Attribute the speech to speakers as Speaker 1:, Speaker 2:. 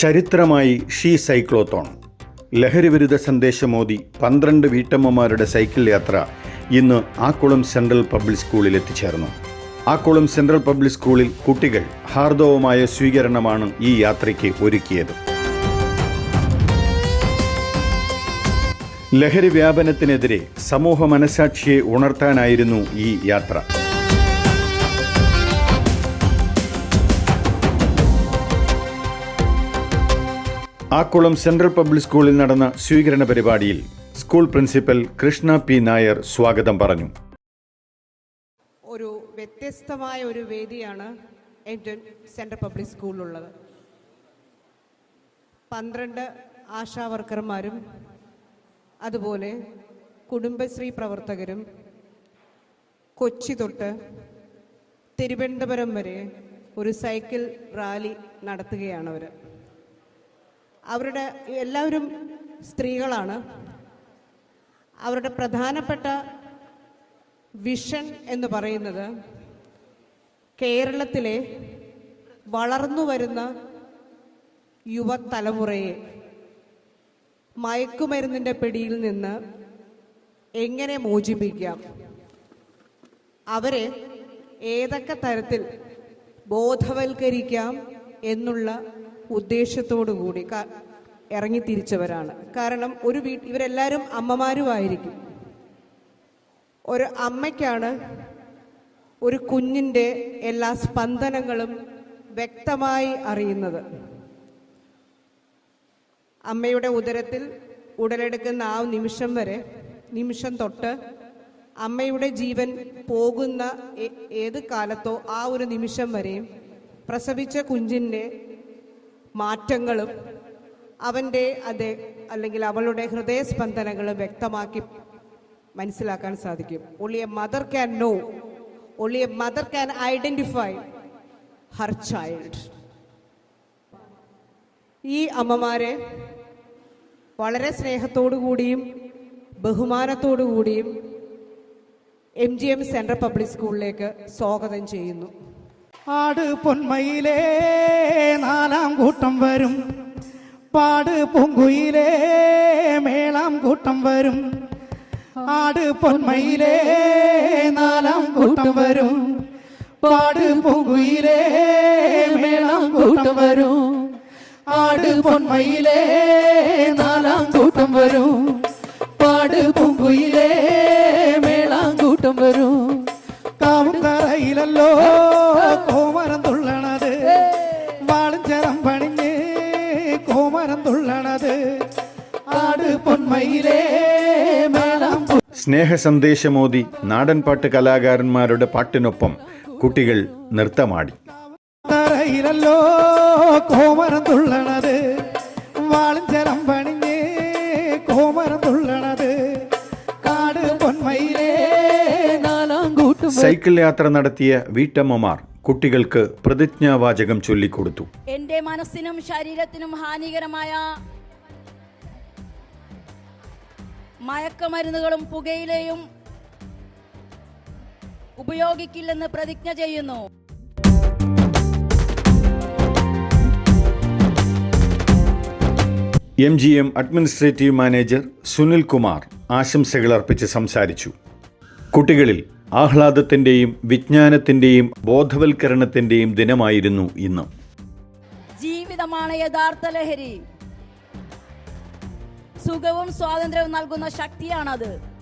Speaker 1: ചരിത്രമായി she cyclothon. ലഹരിവിരുദ്ധ സന്ദേശമോദി പന്ത്രണ്ട് വീട്ടമ്മമാരുടെ cycle യാത്ര ഇന്ന് ആക്കുളം സെൻട്രൽ പബ്ലിക് സ്കൂളിൽ എത്തിച്ചേർന്നു. ആക്കുളം സെൻട്രൽ പബ്ലിക് സ്കൂളിൽ കുട്ടികൾ ഹാർദവമായ സ്വീകരണമാണ് ഈ യാത്രയ്ക്ക് ഒരുക്കിയത്. ലഹരി വ്യാപനത്തിനെതിരെ സമൂഹ മനസാക്ഷിയെ ഉണർത്താനായിരുന്നു ഈ യാത്ര. ആക്കുളം സെൻട്രൽ പബ്ലിക് സ്കൂളിൽ നടന്ന സ്വീകരണ പരിപാടിയിൽ school principal Krishna P Nair സ്വാഗതം പറഞ്ഞു.
Speaker 2: ഒരു വ്യത്യസ്തമായ ഒരു വേദിയാണ് സെൻട്രൽ പബ്ലിക് സ്കൂളിലുള്ളത്. പന്ത്രണ്ട് ആശാ വർക്കർമാരും അതുപോലെ കുടുംബശ്രീ പ്രവർത്തകരും കൊച്ചി തൊട്ട് തിരുവനന്തപുരം വരെ ഒരു സൈക്കിൾ റാലി നടത്തുകയാണ് അവർ അവരുടെ എല്ലാവരും സ്ത്രീകളാണ്. അവരുടെ പ്രധാനപ്പെട്ട വിഷൻ എന്ന് പറയുന്നത് കേരളത്തിലെ വളർന്നു വരുന്ന യുവതലമുറയെ മയക്കുമരുന്നിന്റെ പിടിയിൽ നിന്ന് എങ്ങനെ മോചിപ്പിക്കാം? അവരെ ഏതൊക്കെ തരത്തിൽ ബോധവൽക്കരിക്കാം എന്നുള്ള ഉദ്ദേശത്തോടു കൂടി ഇറങ്ങി തിരിച്ചവരാണ്. കാരണം ഒരു വീ ഇവരെല്ലാവരും അമ്മമാരുമായിരിക്കും. ഒരു അമ്മയ്ക്കാണ് ഒരു കുഞ്ഞിന്റെ എല്ലാ സ്പന്ദനങ്ങളും വ്യക്തമായി അറിയുന്നത്. അമ്മയുടെ ഉദരത്തിൽ ഉടലെടുക്കുന്ന ആ നിമിഷം വരെ നിമിഷം തൊട്ട് അമ്മയുടെ ജീവൻ പോകുന്ന ഏത് കാലത്തോ ആ ഒരു നിമിഷം വരെയും പ്രസവിച്ച കുഞ്ഞിന്റെ മാറ്റങ്ങളും അവന്റെ അതെ അല്ലെങ്കിൽ അവളുടെ ഹൃദയസ്പന്ദനങ്ങൾ വ്യക്തമാക്കി മനസ്സിലാക്കാൻ സാധിക്കും. Only a mother can know only a mother can identify her child ഈ അമ്മമാരെ വളരെ സ്നേഹത്തോടു കൂടിയും ബഹുമാനത്തോടു കൂടിയും M G M central public സ്കൂളിലേക്ക് സ്വാഗതം ചെയ്യുന്നു.
Speaker 3: ஆடு பொன்மையிலே நாலாம் கூட்டம் வரும். பாடு பூங்குயிலே மேலாம் கூட்டம் வரும். ஆடு பொன்மையிலே நாலாம் கூட்டம் வரும். பாடு பூங்குயிலே மேலாம் கூட்டம் வரும். ஆடு பொன்மையிலே நாலாம் கூட்டம் வரும். பாடு பூங்குயிலே மேலாம் கூட்டம் வரும். കറയിലല്ലോ കോമരം തുള്ളണത്. വാളിഞ്ചരം ചരം പണിഞ്ഞ് കോമരം തുള്ളണത്. ആട് പൊന്മയിലേ സ്നേഹ
Speaker 1: സന്ദേശമോദി നാടൻപാട്ട് കലാകാരന്മാരുടെ പാട്ടിനൊപ്പം കുട്ടികൾ നൃത്തമാടി.
Speaker 3: തറയിലല്ലോ കോമരം തുള്ളണത്.
Speaker 1: സൈക്കിൾ യാത്ര നടത്തിയ വീട്ടമ്മമാർ കുട്ടികൾക്ക് പ്രതിജ്ഞാവാചകം ചൊല്ലിക്കൊടുത്തു.
Speaker 4: എന്റെ മനസ്സിനും ശരീരത്തിനും ഹാനികരമായ മയക്കമരുന്നുകളും പുകയിലയും ഉപയോഗിക്കില്ലെന്ന് പ്രതിജ്ഞ ചെയ്യുന്നു.
Speaker 1: M G M administrative manager Sunil Kumar ആശംസകൾ അർപ്പിച്ച് സംസാരിച്ചു. കുട്ടികളിൽ ആഹ്ലാദത്തിന്റെയും വിജ്ഞാനത്തിന്റെയും ബോധവൽക്കരണത്തിന്റെയും ദിനമായിരുന്നു ഇന്ന്.
Speaker 4: ജീവിതമാണ് യഥാർത്ഥ ലഹരി. സുഖവും സ്വാതന്ത്ര്യവും നൽകുന്ന ശക്തിയാണത്.